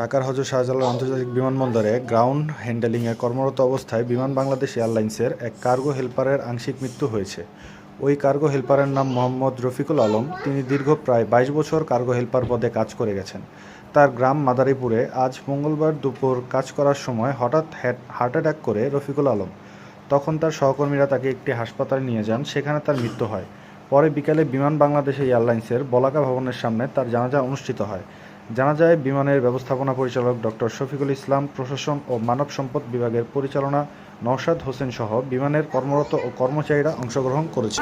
ঢাকার হজরত শাহজালাল আন্তর্জাতিক বিমানবন্দরে গ্রাউন্ড হ্যান্ডেলিংয়ে কর্মরত অবস্থায় বিমান বাংলাদেশ এয়ারলাইন্সের এক কার্গো হেলপারের আংশিক মৃত্যু হয়েছে। ওই কার্গো হেলপারের নাম মোহাম্মদ রফিকুল আলম। তিনি দীর্ঘ প্রায় বাইশ বছর কার্গো হেলপার পদে কাজ করে গেছেন। তার গ্রাম মাদারীপুরে আজ মঙ্গলবার দুপুর কাজ করার সময় হঠাৎ হার্ট অ্যাটাক করে রফিকুল আলম। তখন তার সহকর্মীরা তাকে একটি হাসপাতালে নিয়ে যান, সেখানে তার মৃত্যু হয়। পরে বিকালে বিমান বাংলাদেশ এয়ারলাইন্সের বলাকা ভবনের সামনে তার জানাজা অনুষ্ঠিত হয়। জানা যায়, বিমানের ব্যবস্থাপনা পরিচালক ডক্টর শফিকুল ইসলাম, প্রশাসন ও মানব সম্পদ বিভাগের পরিচালনা নওশাদ হোসেন সহ বিমানের কর্মরত ও কর্মচারীরা অংশগ্রহণ করেছে।